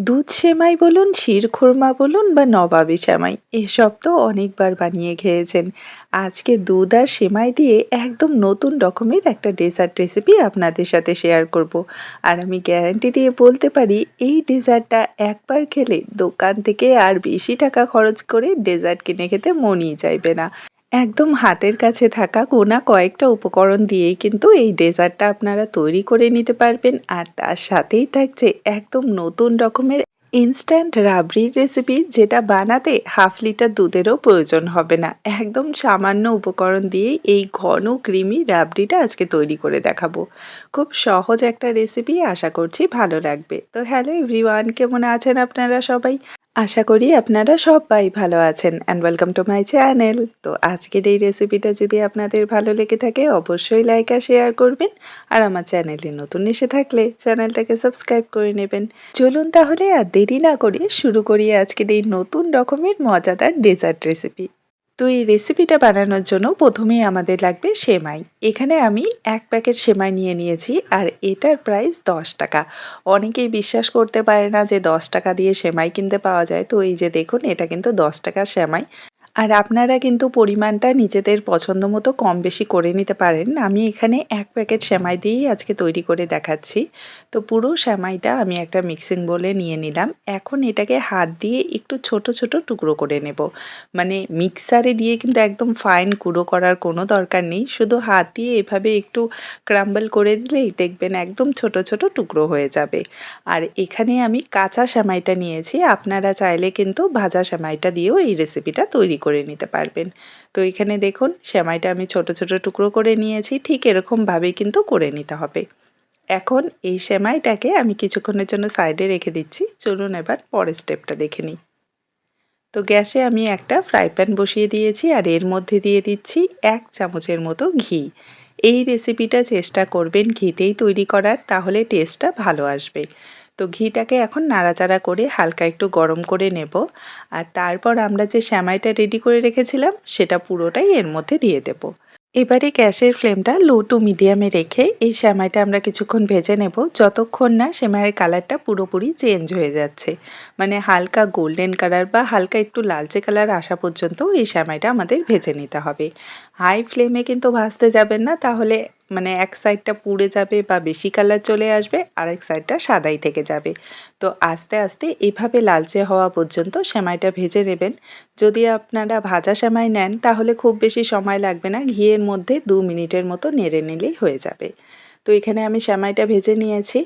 দুধ সেমাই বলুন, শিরখুরমা বলুন বা নবাবী সেমাই এসব তো অনেকবার বানিয়ে খেয়েছেন। আজকে দুধ আর সেমাই দিয়ে একদম নতুন রকমের একটা ডেজার্ট রেসিপি আপনাদের সাথে শেয়ার করব। আর আমি গ্যারান্টি দিয়ে বলতে পারি এই ডেজার্টটা একবার খেলে দোকান থেকে আর বেশি টাকা খরচ করে ডেজার্ট কিনে খেতে মনই চাইবে না। একদম হাতের কাছে থাকা গোনা কয়েকটা উপকরণ দিয়েই কিন্তু এই ডেজার্টটা আপনারা তৈরি করে নিতে পারবেন। আর তার সাথেই থাকছে একদম নতুন রকমের ইনস্ট্যান্ট রাবড়ির রেসিপি যেটা বানাতে হাফ লিটার দুধেরও প্রয়োজন হবে না। একদম সামান্য উপকরণ দিয়েই এই ঘন, ক্রিমি রাবড়িটা আজকে তৈরি করে দেখাবো। খুব সহজ একটা রেসিপি আশা করছি ভালো লাগবে। তো হ্যালো এভরিওয়ান কেমন আছেন আপনারা সবাই? আশা করি আপনারা সবাই ভালো আছেন and welcome to my channel তো আজকের এই রেসিপিটা যদি আপনাদের ভালো লেগে থাকে, অবশ্যই লাইক আর শেয়ার করবেন। আর আমার চ্যানেলে নতুন এসে থাকলে চ্যানেলটাকে সাবস্ক্রাইব করে নেবেন। চলুন তাহলে আর দেরি না করে শুরু করি আজকের এই নতুন রকমের মজাদার ডেজার্ট রেসিপি তো এই রেসিপিটা বানানোর জন্য প্রথমেই আমাদের লাগবে সেমাই। এখানে আমি এক প্যাকেট সেমাই নিয়ে নিয়েছি আর এটার প্রাইস দশ টাকা। অনেকেই বিশ্বাস করতে পারে না যে দশ টাকা দিয়ে সেমাই কিনতে পাওয়া যায়। তো এই যে দেখুন, এটা কিন্তু দশ টাকা সেমাই। আর আপনারা কিন্তু পরিমাণটা নিজেদের পছন্দ মতো কম বেশি করে নিতে পারেন। আমি এখানে এক প্যাকেট সেমাই দিয়েই আজকে তৈরি করে দেখাচ্ছি। তো পুরো সেমাইটা আমি একটা মিক্সিং বলে নিয়ে নিলাম। এখন এটাকে হাত দিয়ে একটু ছোট ছোট টুকরো করে নেব। মানে মিক্সারে দিয়ে কিন্তু একদম ফাইন গুঁড়ো করার কোনো দরকার নেই। শুধু হাত দিয়ে এভাবে একটু ক্রাম্বল করে দিলেই দেখবেন একদম ছোট ছোট টুকরো হয়ে যাবে। আর এখানে আমি কাঁচা সেমাইটা নিয়েছি। আপনারা চাইলে কিন্তু ভাজা সেমাইটা দিয়েও এই রেসিপিটা তৈরি করে নিতে পারবেন। তো এখানে দেখুন, সেমাইটা আমি ছোট ছোট টুকরো করে নিয়েছি, ঠিক এরকমভাবেই কিন্তু করে নিতে হবে। এখন এই সেমাইটাকে আমি কিছুক্ষণের জন্য সাইডে রেখে দিচ্ছি। চলুন এবার পরের স্টেপটা দেখে নিই। তো গ্যাসে আমি একটা ফ্রাই প্যান বসিয়ে দিয়েছি আর এর মধ্যে দিয়ে দিচ্ছি এক চামচের মতো ঘি। এই রেসিপিটা চেষ্টা করবেন ঘিতেই তৈরি করার, তাহলে টেস্টটা ভালো আসবে। তো ঘিটাকে এখন নাড়াচাড়া করে হালকা একটু গরম করে নেব। আর তারপর আমরা যে শ্যামাইটা রেডি করে রেখেছিলাম, সেটা পুরোটাই এর মধ্যে দিয়ে দেব। এবারে গ্যাসের ফ্লেমটা লো টু মিডিয়ামে রেখে এই সেমাইটা আমরা কিছুক্ষণ ভেজে নেব। যতক্ষণ না সেমাইয়ের কালারটা পুরোপুরি চেঞ্জ হয়ে যাচ্ছে মানে হালকা গোল্ডেন কালার বা হালকা একটু লালচে কালার আসা পর্যন্ত এই সেমাইটা আমাদের ভেজে নিতে হবে। হাই ফ্লেমে কিন্তু ভাজতে যাবেন না, তাহলে মানে এক সাইডটা পুড়ে যাবে বা বেশি কালার চলে আসবে, আরেক সাইডটা সাদাই থেকে যাবে। তো আস্তে আস্তে এভাবে লালচে হওয়া পর্যন্ত সেমাইটা ভেজে নেবেন। যদি আপনারা ভাজা সেমাই নেন, তাহলে খুব বেশি সময় লাগবে না, ঘিয়ের মধ্যে দু মিনিটের মতো নেড়ে নিলেই হয়ে যাবে। তো এখানে আমি সেমাইটা ভেজে নিয়েছি।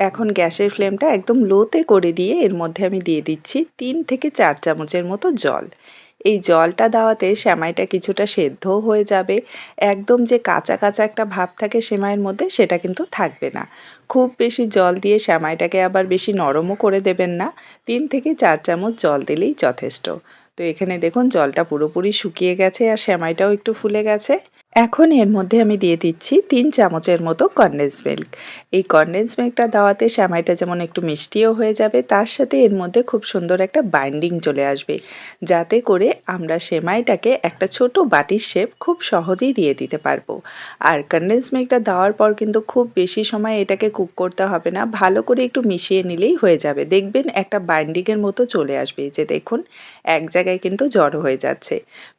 এখন গ্যাসের ফ্লেমটা একদম লোতে করে দিয়ে এর মধ্যে আমি দিয়ে দিচ্ছি তিন থেকে চার চামচের মতো জল। এই জলটা দেওয়াতে সেমাইটা কিছুটা সেদ্ধও হয়ে যাবে। একদম যে কাঁচা কাঁচা একটা ভাব থাকে সেমাইয়ের মধ্যে সেটা কিন্তু থাকবে না। খুব বেশি জল দিয়ে সেমাইটাকে আবার বেশি নরমও করে দেবেন না। তিন থেকে চার চামচ জল দিলেই যথেষ্ট। তো এখানে দেখুন জলটা পুরোপুরি শুকিয়ে গেছে আর সেমাইটাও একটু ফুলে গেছে। এখন এর মধ্যে আমি দিয়ে দিচ্ছি তিন চামচের মতো কনডেন্স মিল্ক এই কনডেন্স মিল্কটা দেওয়াতে শ্যামাইটা যেমন একটু মিষ্টিও হয়ে যাবে, তার সাথে এর মধ্যে খুব সুন্দর একটা বাইন্ডিং চলে আসবে। যাতে করে আমরা সেমাইটাকে একটা ছোট বাটির শেপ খুব সহজেই দিয়ে দিতে পারব। আর কনডেন্স মিল্কটা দেওয়ার পর কিন্তু খুব বেশি সময় এটাকে কুক করতে হবে না, ভালো করে একটু মিশিয়ে নিলেই হয়ে যাবে। দেখবেন একটা বাইন্ডিংয়ের মতো চলে আসবে যে দেখুন, এক জায়গায় কিন্তু জড়ো হয়ে যাচ্ছে।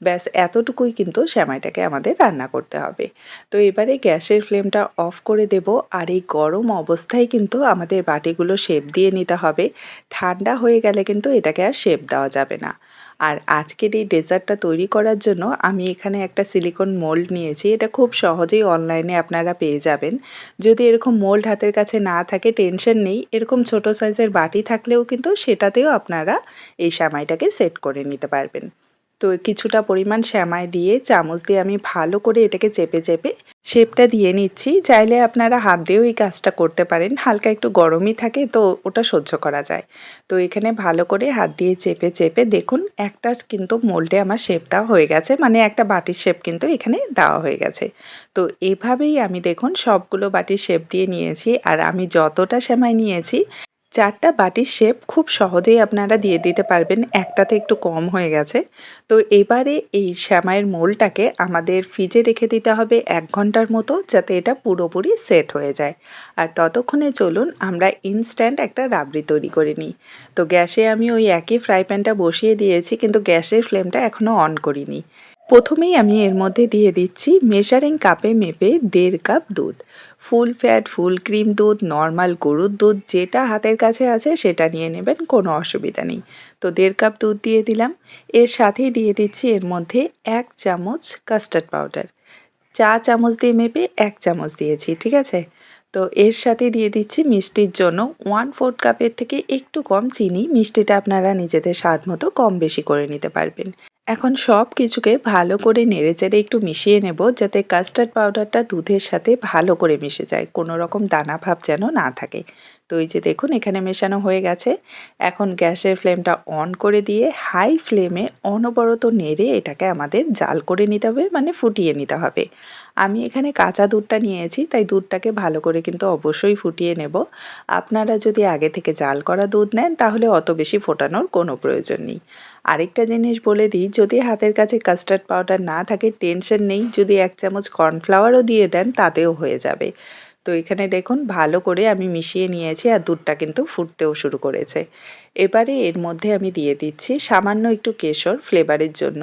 ব্যাস, এতটুকুই কিন্তু শ্যামাইটাকে আমাদের রান্না করতে হবে। তো এবারে গ্যাসের ফ্লেমটা অফ করে দেব আর এই গরম অবস্থায় কিন্তু আমাদের বাটিগুলো শেপ দিয়ে নিতে হবে। ঠান্ডা হয়ে গেলে কিন্তু এটাকে আর শেপ দেওয়া যাবে না। আর আজকের এই ডেজার্টটা তৈরি করার জন্য আমি এখানে একটা সিলিকন মোল্ড নিয়েছি। এটা খুব সহজেই অনলাইনে আপনারা পেয়ে যাবেন। যদি এরকম মোল্ড হাতের কাছে না থাকে, টেনশন নেই। এরকম ছোট সাইজের বাটি থাকলেও কিন্তু সেটাতেও আপনারা এই সামাইটাকে সেট করে নিতে পারবেন। তো কিছুটা পরিমাণ শ্যামাই দিয়ে চামচ দিয়ে আমি ভালো করে এটাকে চেপে চেপে শেপটা দিয়ে নিচ্ছি। চাইলে আপনারা হাত দিয়েও এই কাজটা করতে পারেন। হালকা একটু গরমই থাকে তো ওটা সহ্য করা যায়। তো এখানে ভালো করে হাত দিয়ে চেপে চেপে দেখুন একটা কিন্তু মোল্ডে আমার শেপ দেওয়া হয়ে গেছে। মানে একটা বাটির শেপ কিন্তু এখানে দেওয়া হয়ে গেছে। তো এভাবেই আমি দেখুন সবগুলো বাটির শেপ দিয়ে নিয়েছি। আর আমি যতটা সেমাই নিয়েছি চারটা বাটির শেপ খুব সহজেই আপনারা দিয়ে দিতে পারবেন, একটাতে একটু কম হয়ে গেছে। তো এবারে এই শ্যামাইয়ের মোলটাকে আমাদের ফ্রিজে রেখে দিতে হবে এক ঘণ্টার মতো, যাতে এটা পুরোপুরি সেট হয়ে যায়। আর ততক্ষণে চলুন আমরা ইনস্ট্যান্ট একটা রাবড়ি তৈরি করে নিই। তো গ্যাসে আমি ওই একই ফ্রাই প্যানটা বসিয়ে দিয়েছি, কিন্তু গ্যাসের ফ্লেমটা এখনও অন করিনি। প্রথমেই আমি এর মধ্যে দিয়ে দিচ্ছি মেজারিং কাপে মেপে দেড় কাপ দুধ। ফুল ফ্যাট ফুল ক্রিম দুধ নর্মাল গরুর দুধ, যেটা হাতের কাছে আছে সেটা নিয়ে নেবেন, কোনো অসুবিধা নেই। তো দেড় কাপ দুধ দিয়ে দিলাম। এর সাথেই দিয়ে দিচ্ছি এর মধ্যে এক চামচ কাস্টার্ড পাউডার চা চামচ দিয়ে মেপে এক চামচ দিয়েছি, ঠিক আছে? তো এর সাথে দিয়ে দিচ্ছি মিষ্টির জন্য ওয়ান ফোর্থ কাপের থেকে একটু কম চিনি। মিষ্টিটা আপনারা নিজেদের স্বাদ মতো কম বেশি করে নিতে পারবেন। এখন সব কিছুকে ভালো করে নেড়েচেড়ে একটু মিশিয়ে নেব যাতে কাস্টার্ড পাউডারটা দুধের সাথে ভালো করে মিশে যায়। কোনো রকম দানা ভাব যেন না থাকে। তো এই যে দেখুন, এখানে মেশানো হয়ে গেছে। এখন গ্যাসের ফ্লেমটা অন করে দিয়ে হাই ফ্লেমে অনবরত নেড়ে এটাকে আমাদের জাল করে নিতে হবে মানে ফুটিয়ে নিতে হবে। আমি এখানে কাঁচা দুধটা নিয়েছি, তাই দুধটাকে ভালো করে কিন্তু অবশ্যই ফুটিয়ে নেব। আপনারা যদি আগে থেকে জাল করা দুধ নেন, তাহলে অত বেশি ফোটানোর কোনো প্রয়োজন নেই। আরেকটা জিনিস বলে দিই, যদি হাতের কাছে কাস্টার্ড পাউডার না থাকে, টেনশন নেই। যদি এক চামচ কর্নফ্লাওয়ারও দিয়ে দেন, তাতেও হয়ে যাবে। তো এখানে দেখুন, ভালো করে আমি মিশিয়ে নিয়েছি আর দুধটা কিন্তু ফুটতেও শুরু করেছে। এবারে এর মধ্যে আমি দিয়ে দিচ্ছি সামান্য একটু কেশর ফ্লেভারের জন্য।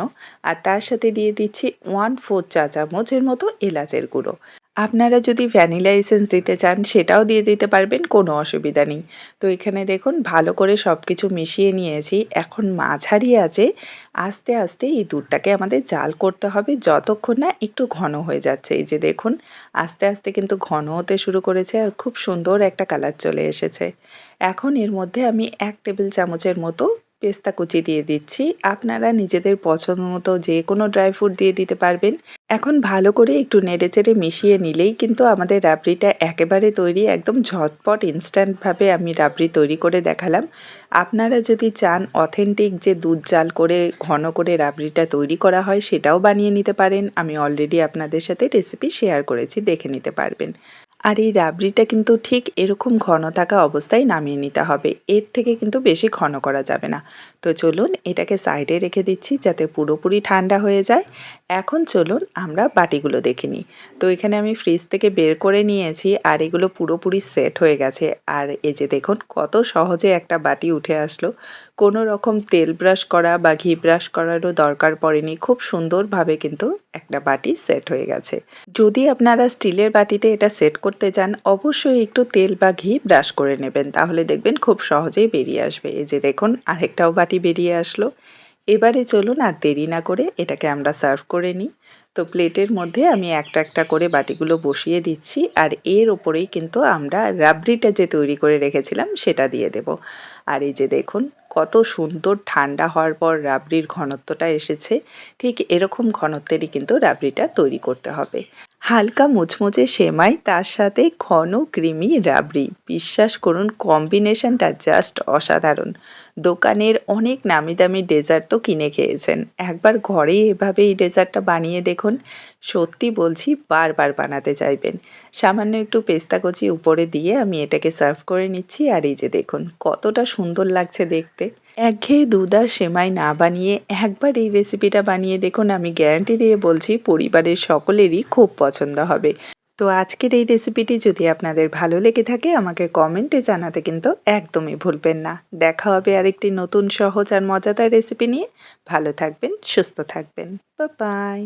আর তার সাথে দিয়ে দিচ্ছি ওয়ান ফোর চা চামচের মতো এলাচের গুঁড়ো। আপনারা যদি ভ্যানিলা এসেন্স দিতে চান, সেটাও দিয়ে দিতে পারবেন, কোনো অসুবিধা নেই। তো এখানে দেখুন, ভালো করে সব কিছু মিশিয়ে নিয়েছি। এখন মাঝারি আছে, আস্তে আস্তে এই দুধটাকে আমাদের জাল করতে হবে, যতক্ষণ না একটু ঘন হয়ে যাচ্ছে। এই যে দেখুন, আস্তে আস্তে কিন্তু ঘন হতে শুরু করেছে আর খুব সুন্দর একটা কালার চলে এসেছে। এখন এর মধ্যে আমি এক টেবিল চামচের মতো পেস্তা কুচি দিয়ে দিচ্ছি। আপনারা নিজেদের পছন্দ মতো যে কোনো ড্রাই ফ্রুট দিয়ে দিতে পারবেন। এখন ভালো করে একটু নেড়েচেড়ে মিশিয়ে নিলেই কিন্তু আমাদের রাবড়িটা একেবারে তৈরি একদম ঝটপট ইনস্ট্যান্টভাবে আমি রাবড়ি তৈরি করে দেখালাম। আপনারা যদি চান অথেন্টিক যে দুধ জাল করে, ঘন করে রাবড়িটা তৈরি করা হয় সেটাও বানিয়ে নিতে পারেন। আমি অলরেডি আপনাদের সাথে রেসিপি শেয়ার করেছি, দেখে নিতে পারবেন। আর এই রাবড়িটা কিন্তু ঠিক এরকম ঘন থাকা অবস্থায় নামিয়ে নিতে হবে। এর থেকে কিন্তু বেশি ঘন করা যাবে না। তো চলুন এটাকে সাইডে রেখে দিচ্ছি যাতে পুরোপুরি ঠান্ডা হয়ে যায়। এখন চলুন আমরা বাটিগুলো দেখে নিই। তো এখানে আমি ফ্রিজ থেকে বের করে নিয়েছি আর এগুলো পুরোপুরি সেট হয়ে গেছে। আর এই যে দেখুন কত সহজে একটা বাটি উঠে আসলো। কোনো রকম তেল ব্রাশ করা বা ঘি ব্রাশ করারও দরকার পড়েনি। খুব সুন্দরভাবে কিন্তু একটা বাটি সেট হয়ে গেছে। যদি আপনারা স্টিলের বাটিতে এটা সেট করতে চান, অবশ্যই একটু তেল বা ঘি ব্রাশ করে নেবেন। তাহলে দেখবেন খুব সহজেই বেরিয়ে আসবে। এই যে দেখুন, আরেকটাও বাটি বেরিয়ে আসলো। এবারে চলুন আর দেরি না করে এটাকে আমরা সার্ভ করে নিই। তো প্লেটের মধ্যে আমি একটা একটা করে বাটিগুলো বসিয়ে দিচ্ছি আর এর ওপরেই কিন্তু আমরা রাবড়িটা যে তৈরি করে রেখেছিলাম সেটা দিয়ে দেব। আর এই যে দেখুন কত সুন্দর ঠান্ডা হওয়ার পর রাবড়ির ঘনত্বটা এসেছে, ঠিক এরকম ঘনত্বেরই কিন্তু রাবড়িটা তৈরি করতে হবে। হালকা মুচমুচে সেমাই, তার সাথে ঘন, ক্রিমি রাবড়ি। বিশ্বাস করুন কম্বিনেশনটা জাস্ট অসাধারণ। দোকানের অনেক নামি দামি ডেজার্ট তো কিনে খেয়েছেন। একবার ঘরেই এভাবে এই ডেজার্টটা বানিয়ে দেখুন, সত্যি বলছি বারবার বানাতে চাইবেন। সামান্য একটু পেস্তা কচি উপরে দিয়ে আমি এটাকে সার্ভ করে নিচ্ছি আর এই যে দেখুন, কতটা সুন্দর লাগছে দেখতে। একঘেয়ে আর সেমাই না বানিয়ে একবার এই রেসিপিটা বানিয়ে দেখুন, আমি গ্যারান্টি দিয়ে বলছি পরিবারের সকলেরই খুব পছন্দ হবে। তো আজকের এই রেসিপিটি যদি আপনাদের ভালো লেগে থাকে, আমাকে কমেন্টে জানাতে কিন্তু একদমই ভুলবেন না। দেখা হবে আরেকটি নতুন সহজ আর মজাদার রেসিপি নিয়ে। ভালো থাকবেন, সুস্থ থাকবেন। বাই